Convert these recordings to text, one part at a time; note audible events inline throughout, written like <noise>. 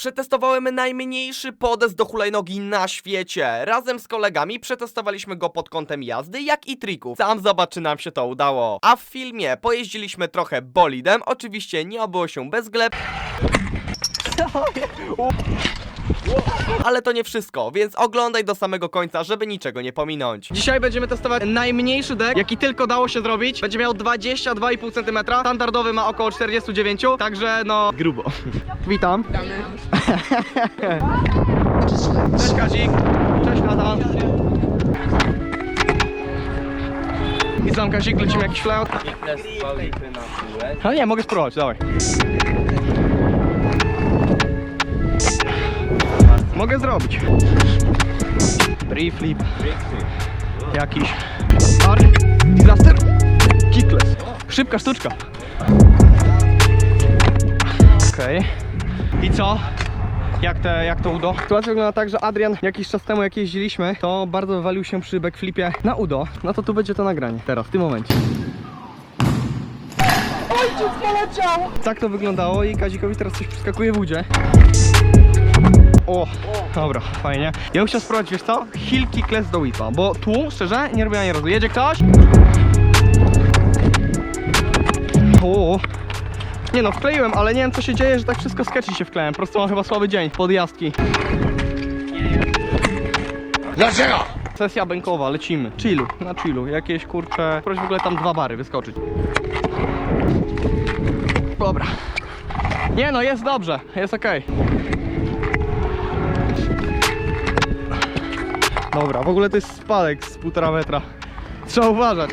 Przetestowałem najmniejszy podest do hulajnogi na świecie. Razem z kolegami przetestowaliśmy go pod kątem jazdy, jak i trików. Sam zobacz, czy nam się to udało. A w filmie pojeździliśmy trochę bolidem, oczywiście nie obyło się bez gleb. <laughs> Ale to nie wszystko, więc oglądaj do samego końca, żeby niczego nie pominąć. Dzisiaj będziemy testować najmniejszy dek, jaki tylko dało się zrobić. Będzie miał 22,5 cm. Standardowy ma około 49, także no grubo. Witam. Cześć Kazik. Cześć Natan. I sam Kazik, lecimy jakiś flaut. No nie, mogę spróbować, dawaj. Mogę zrobić. Free flip. Jakiś. Ark. Blaster. Kickless. Szybka sztuczka. Okej. I co? Jak, te, jak to udo? Sytuacja wygląda tak, że Adrian jakiś czas temu jak jeździliśmy, to bardzo wywalił się przy backflipie na udo. No to tu będzie to nagranie. Teraz, w tym momencie. Ojciec poleciał! Tak to wyglądało i Kazikowi teraz coś przeskakuje w udzie. O, dobra, fajnie. Ja bym chciał spróbować, wiesz co? Heel kickless do whipa, bo tu, szczerze, nie robię ani razu. Jedzie ktoś? O, nie no, wkleiłem, ale nie wiem co się dzieje, że tak wszystko sketchy się wklełem. Po prostu mam chyba słaby dzień, podjazdki. Dlaczego? Sesja bękowa, lecimy. Chillu, na chillu. Jakieś kurcze. Proś w ogóle tam dwa bary wyskoczyć. Dobra. Nie no, jest dobrze, jest okej. Dobra, w ogóle to jest spadek z półtora metra. Trzeba uważać.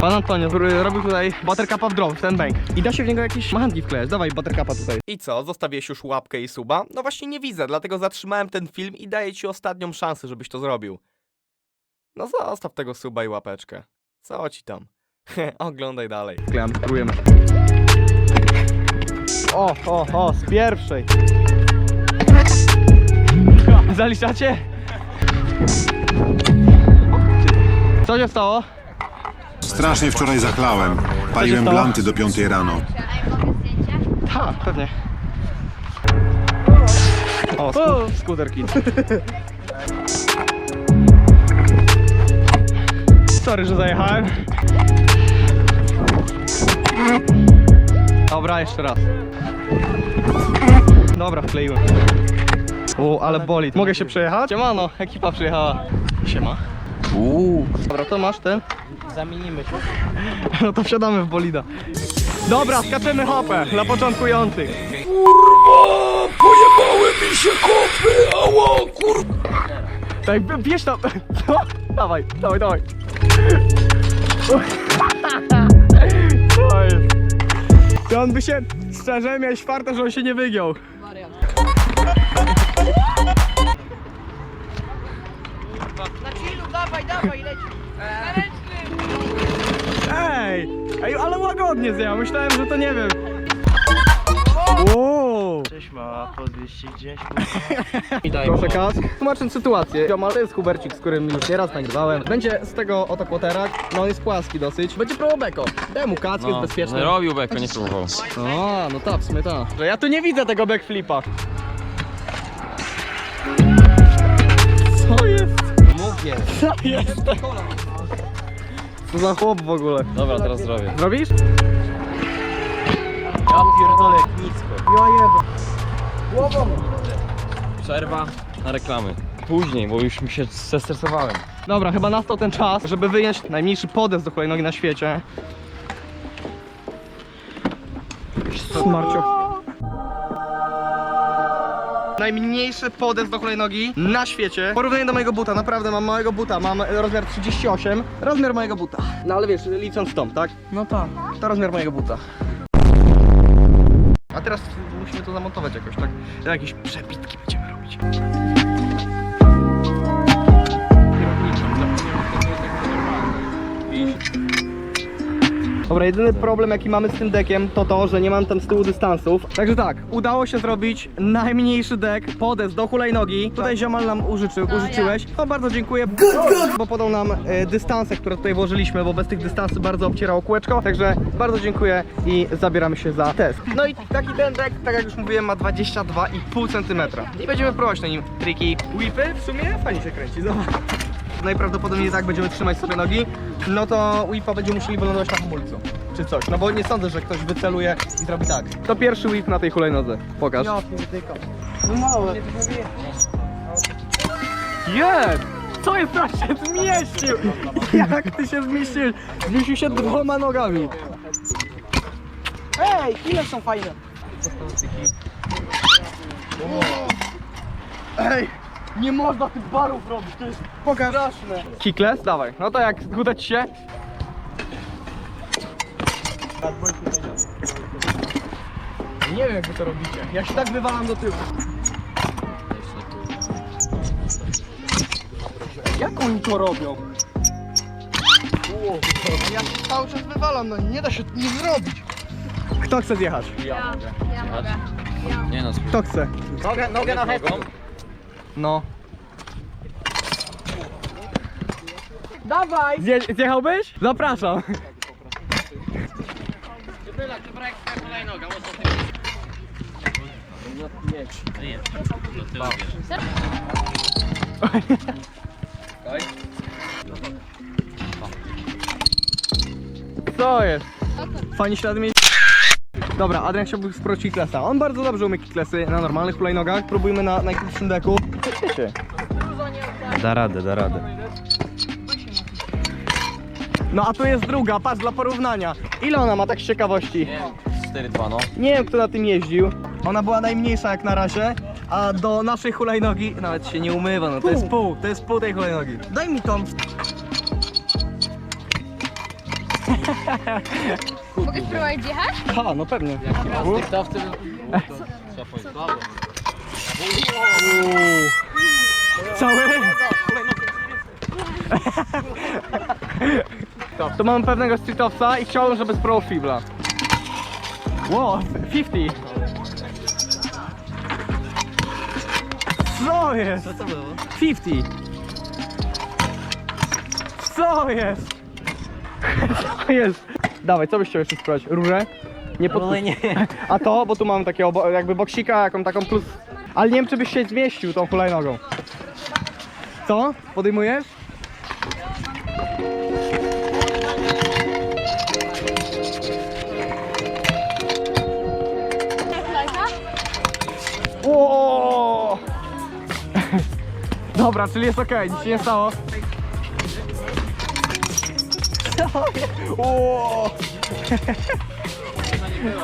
Pan Antonio który robił tutaj buttercupa w w ten bank. I da się w niego jakieś mangi wklejać. Dawaj buttercupa tutaj. I co, zostawiłeś już łapkę i suba? No właśnie nie widzę, dlatego zatrzymałem ten film i daję ci ostatnią szansę, żebyś to zrobił. No zostaw tego suba i łapeczkę. Co ci tam? Oglądaj dalej. Wklejam, spróbujemy. O, o, o, z pierwszej. Zaliczacie? Co się stało? Strasznie wczoraj zachlałem. Paliłem stało? blanty do piątej rano. Tak, pewnie. O, sku skuter kit. Sorry, że zajechałem. Dobra, jeszcze raz. Dobra, wkleiłem. O, ale boli. Mogę się przejechać? Siemano, ekipa przyjechała. Siema. Uuu. Dobra, to masz ten? Zamienimy się. <laughs> No to wsiadamy w bolida. Dobra, skaczemy hopę dla początkujących. Pojebały mi się kopy, ała, kur... Tak, bierz tam. <laughs> No, dawaj, dawaj, dawaj. <laughs> To jest. To on by się, szczerze, miałeś farta, że on się nie wygiął. Na chillu, dawaj, dawaj, leci. Ej, ej, ale łagodnie zjechał. Myślałem, że to nie wiem. Wow. Cześć mała, podwieźć się gdzieś. <laughs> Proszę kask. Tłumacząc sytuację, ziomal, to jest Hubercik, z którym już nieraz nagrywałem. Będzie z tego oto kłoterak, no on jest płaski dosyć. Będzie probeko. Daj mu kask, jest bezpieczny. No, robił beko, nie próbował. O, no tak, w sumie tak. Że ja tu nie widzę tego backflipa. Jest? Co za chłop w ogóle? Dobra, teraz zrobię. Zrobisz? Ja pierdolę jak nisko. Ja jebę. Przerwa na reklamy. Później, bo już mi się zestresowałem. Dobra, chyba nastał ten czas, żeby wyjąć najmniejszy podest do hulajnogi na świecie. Smarcio. Najmniejszy podest do hulajnogi na świecie. Porównanie do mojego buta, naprawdę mam małego buta, mam rozmiar 38. Rozmiar mojego buta. No ale wiesz, licząc tą, tak? No tak. To rozmiar mojego buta. A teraz musimy to zamontować jakoś, tak? Jakieś przebitki będziemy robić. Dobra, jedyny problem jaki mamy z tym dekiem to to, że nie mam tam z tyłu dystansów. Także tak, udało się zrobić najmniejszy dek, podest do hulajnogi. Tutaj ziomal nam użyczył, użyczyłeś. No bardzo dziękuję, bo podał nam e, dystanse, które tutaj włożyliśmy, bo bez tych dystansów bardzo obcierało kółeczko. Także bardzo dziękuję i zabieramy się za test. No i taki ten dek, tak jak już mówiłem, ma 22,5 cm. I będziemy próbować na nim triki. Whipy w sumie fajnie się kręci, zobacz najprawdopodobniej tak będziemy trzymać sobie nogi, no to whipa będziemy musieli wylądować na hamulcu. Czy coś, no bo nie sądzę, że ktoś wyceluje i zrobi tak. To pierwszy whip na tej hulajnodze. Pokaż. Ja pierdyka. No małe. Jest! Co jest tak się zmieścił? <laughs> Jak ty się zmieściłeś? Zmieścił się dwoma nogami. Ej, ile są fajne? Ej! Nie można tych barów robić, to jest pokaż. straszne. Kickless? Dawaj. No to jak uda ci się? Nie wiem jak wy to robicie. Ja się tak wywalam do tyłu. Jak oni to robią? Ja się cały czas wywalam, no nie da się nie zrobić. Kto chce zjechać? Ja, ja mogę. Nie no, Kto chce? Nogę, nogę na hepę. No. Dawaj! Zje zjechałbyś? Zapraszam. Co jest? Fajnie ślady mieć. Dobra, Adrian chciałby spróbować kicklessa. On bardzo dobrze umie kicklessy na normalnych hulajnogach. Próbujmy na najkrótszym deku. Wiecie. da radę, da radę. No a tu jest druga, patrz dla porównania. Ile ona ma tak z ciekawości? 4-2 no. Nie wiem kto na tym jeździł. Ona była najmniejsza jak na razie, a do naszej hulajnogi nawet się nie umywa, no to jest pół, to jest pół tej hulajnogi. Daj mi tą. Mogę spróbować jechać? Ha, no pewnie. Cały? To mamy pewnego streetowca i chciałbym, żeby spróbował fibla. Wow, 50. Co jest? Co to było? 50. Co jest? Co jest? Dawaj, co byś chciał jeszcze spróbować? Rurę? Nie podpuść. nie. A to, bo tu mamy takiego bo- jakby boksika, jaką taką plus... Ale nie wiem, czy byś się zmieścił tą hulajnogą. Co? Podejmujesz? Ło! <laughs> Dobra, czyli jest okej, nic się nie stało. Ło! <laughs>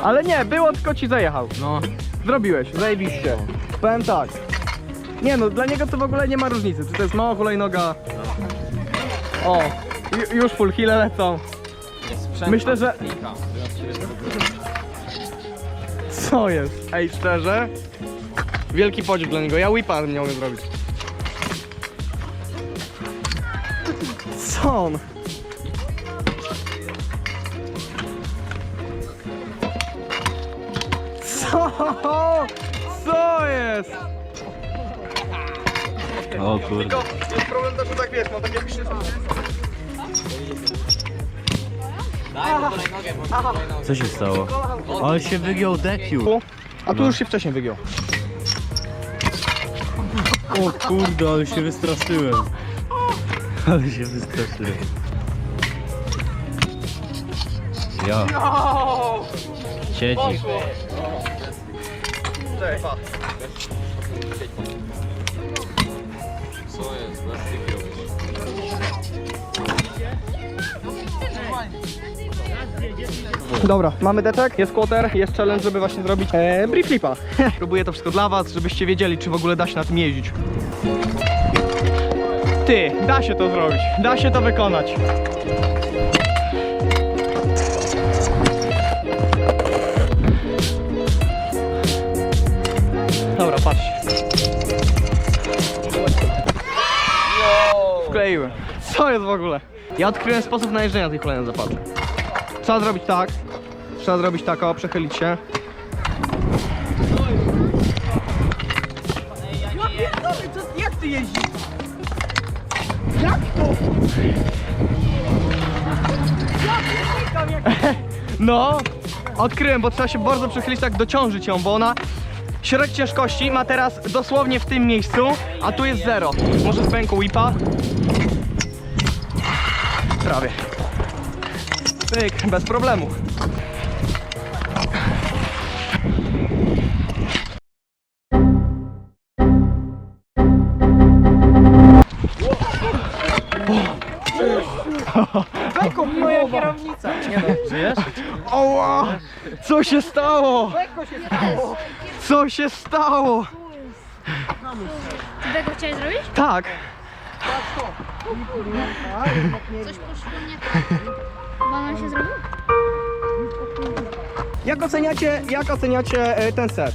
Ale nie, było tylko ci zajechał. No. Zrobiłeś, zajebiście. Powiem tak. Nie no, dla niego to w ogóle nie ma różnicy, czy to jest mała hulajnoga. O, ju- już full hile lecą. Myślę, że... Co jest? Ej, szczerze? Wielki podziw dla niego, ja whipa nie umiem zrobić. Co on? O kurde. Jest problem to, że tak wiesz, mam takie pisze Co się stało? Ale się wygiął dekiu. A tu już się wcześniej wygiął. O kurde, ale się wystraszyłem. Ale się wystraszyłem. Ja. Siedzi. Cześć, pa. Dobra, mamy deczek, jest quarter, jest challenge, żeby właśnie zrobić e, brief flipa. <laughs> Próbuję to wszystko dla was, żebyście wiedzieli, czy w ogóle da się na tym jeździć. Ty, da się to zrobić, da się to wykonać. Co jest w ogóle? Ja odkryłem sposób na jeżdżenia tej hulajnodze, patrz. Trzeba zrobić tak. Trzeba zrobić tak, o, przechylić się. Jak ty jeździsz? <laughs> No, odkryłem, bo trzeba się bardzo przechylić, tak dociążyć ją, bo ona środek ciężkości ma teraz dosłownie w tym miejscu, a tu jest zero. Może z pęku whipa. Prawie. Pyk, bez problemu. Moja kierownica. Nie no. Żyjesz? Oła! Co się stało? Co się stało? Ty tego chciałeś zrobić? Tak. Coś poszło nie tak. Banan się zrobił? Jak oceniacie, jak oceniacie e, ten set?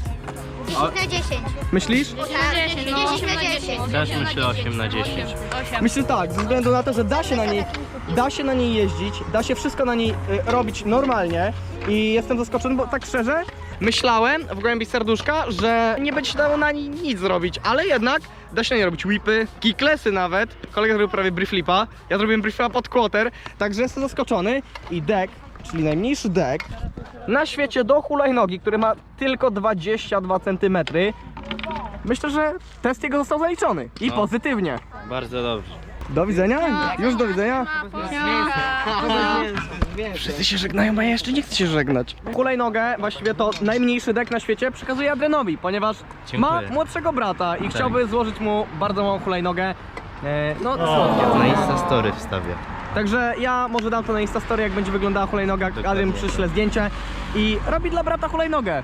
10 na 10. Myślisz? 10 na 10. Też myślę 8 na 10. Myślę tak, ze względu na to, że da się na niej, da się na niej jeździć, da się wszystko na niej y, robić normalnie i jestem zaskoczony, bo tak szczerze myślałem w głębi serduszka, że nie będzie się dało na niej nic zrobić, ale jednak da się na niej robić whipy, kicklessy nawet. Kolega zrobił prawie brieflipa, ja zrobiłem brieflipa pod quarter, także jestem zaskoczony i deck, czyli najmniejszy deck na świecie do hulajnogi, który ma tylko 22 cm. Myślę, że test jego został zaliczony i No. pozytywnie. Bardzo dobrze. Do widzenia? Już do widzenia? Wszyscy się żegnają, a ja jeszcze nie chcę się żegnać. Hulajnogę, właściwie to najmniejszy dek na świecie, przekazuję Adrianowi, ponieważ ma Dziękuję. młodszego brata i chciałby złożyć mu bardzo małą hulajnogę. E, no, Na słodkie. Insta Story wstawię. Także ja może dam to na Instastory, jak będzie wyglądała hulajnoga, Adrian przyśle zdjęcie i robi dla brata hulajnogę.